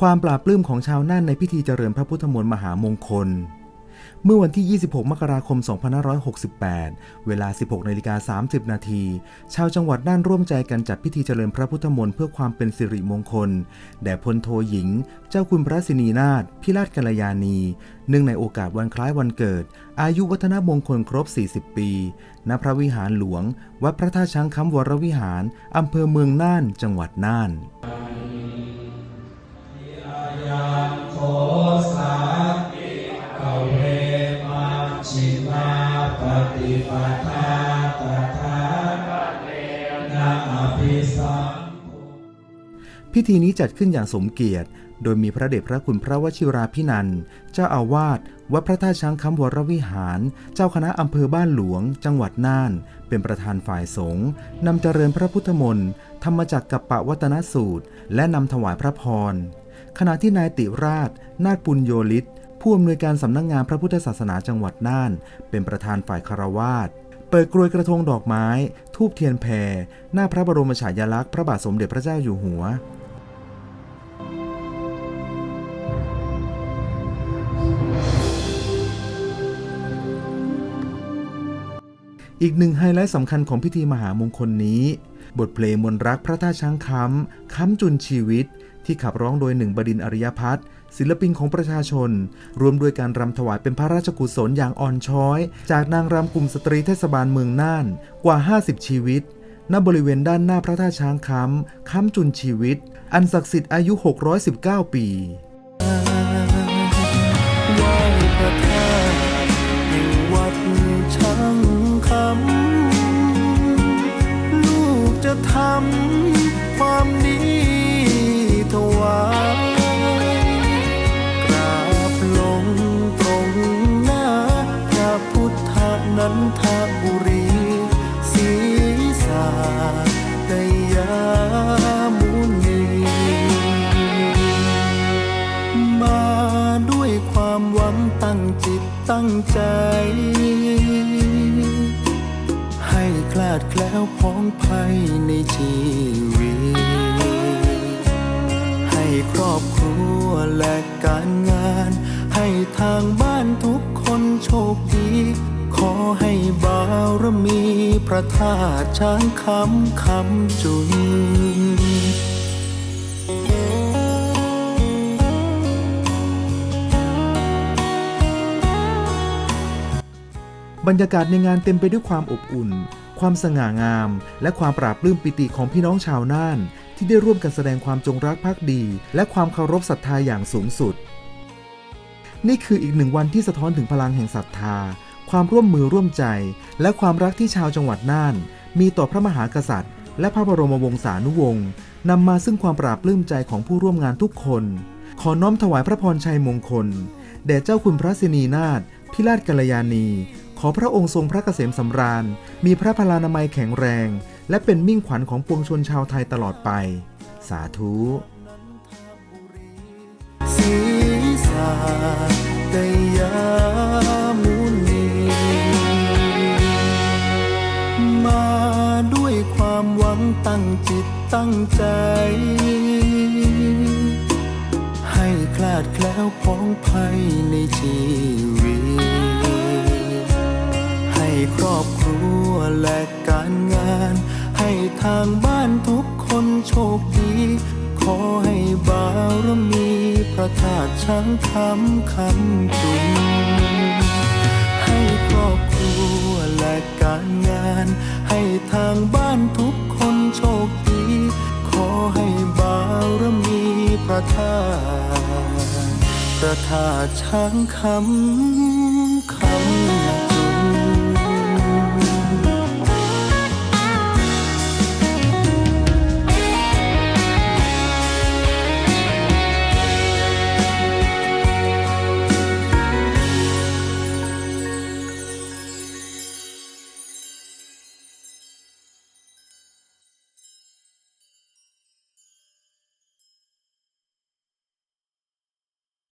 ความปราบปลื้มของชาวน่านในพิธีเจริญพระพุทธมนต์มหามงคล เมื่อวันที่ 26 มกราคม 2568 เวลา 16นาฬิกา30 นาที ชาวจังหวัดน่านร่วมใจกันจัดพิธีเจริญพระพุทธมนต์เพื่อความเป็นสิริมงคล แด่พลโทหญิง เจ้าคุณพระสินีนาถพิราชกัลยาณี เนื่องในโอกาสวันคล้ายวันเกิด อายุวัฒนมงคลครบ 40 ปี ณ พระวิหารหลวง วัดพระธาตุช้างคำวรวิหาร อำเภอเมืองน่าน จังหวัดน่าน ฏิปทาตถานาภิสัมพิธีนี้จัดขึ้นอย่างสมเกียรติ โดยมีพระเดชพระคุณพระวชิราพินัน เจ้าอาวาสวัดพระธาตุช้างคำวรวิหาร เจ้าคณะอำเภอบ้านหลวง จังหวัดน่าน เป็นประธานฝ่ายสงฆ์นำเจริญพระพุทธมนต์ธรรมจักรกับปะวัตนสูตร และนำถวายพระพร ขณะที่นายติราช นาฏปุญโยลิศ ผู้อำนวยการสำนักงงานพระพุทธศาสนาจังหวัดน่าน เป็นประธานฝ่ายคารวาสเปิดกรวยกระทงดอกไม้ ทูบเทียนแพรหน้าพระบรมฉายาลักษณ์พระบาทสมเด็จพระเจ้าอยู่หัวอีกหนึ่งไฮไลท์สำคัญของพิธีมหามงคลนี้ บทเพลงมนรักพระท่าตุช้างคำค้ำจุนชีวิต ที่ขับร้องโดยหนึ่งบดินอริยพัฒน์ ศิลปินของประชาชน รวมด้วยการรำถวายเป็นพระราชกุศลอย่างอ่อนช้อย จากนางรำกลุ่มสตรีเทศบาลเมืองน่าน กว่า 50 ชีวิตณบริเวณด้านหน้าพระธาตุช้างคำค้ำจุนชีวิต อันศักดิ์สิทธิ์อายุ 619 ปี งตั้งจิตตั้งใจ ให้คลาดแคล้วพ้องภัยในชีวิต ให้ครอบครัวและการงาน ให้ทางบ้านทุกคนโชคดี ขอให้บารมีพระธาตุช้างคำคำจุน บรรยากาศในงานเต็มไปด้วยความอบอุ่น ความสง่างาม และความปราบปลื้มปิติของพี่น้องชาวน่าน ที่ได้ร่วมกันแสดงความจงรักภักดี และความเคารพศรัทธาอย่างสูงสุด นี่คืออีกหนึ่งวันที่สะท้อนถึงพลังแห่งศรัทธา ความร่วมมือร่วมใจ และความรักที่ชาวจังหวัดน่าน มีต่อพระมหากษัตริย์ และพระบรมวงศานุวงศ์นำมาซึ่งความปราบปลื้มใจของผู้ร่วมงานทุกคน ขอน้อมถวายพระพรชัยมงคลแด่เจ้าคุณพระสินีนาถพิราชกัลยาณี ขอพระองค์ทรงพระเกษมสำราญ มีพระพลานามัยแข็งแรง และเป็นมิ่งขวัญของปวงชนชาวไทยตลอดไป สาธุศีสาดยามุนีมาด้วยความหวังตั้งจิตตั้งใจ ให้คลาดแคล้วพ้องภัยในชีวิต ครอบครัวและการงาน ให้ทางบ้านทุกคนโชคดี ขอให้บารมีพระธาตุช้างคำคำจุนให้ครอบครัวและการงาน ให้ทางบ้านทุกคนโชคดี ขอให้บารมีพระธาตุพระธาตุช้างคำ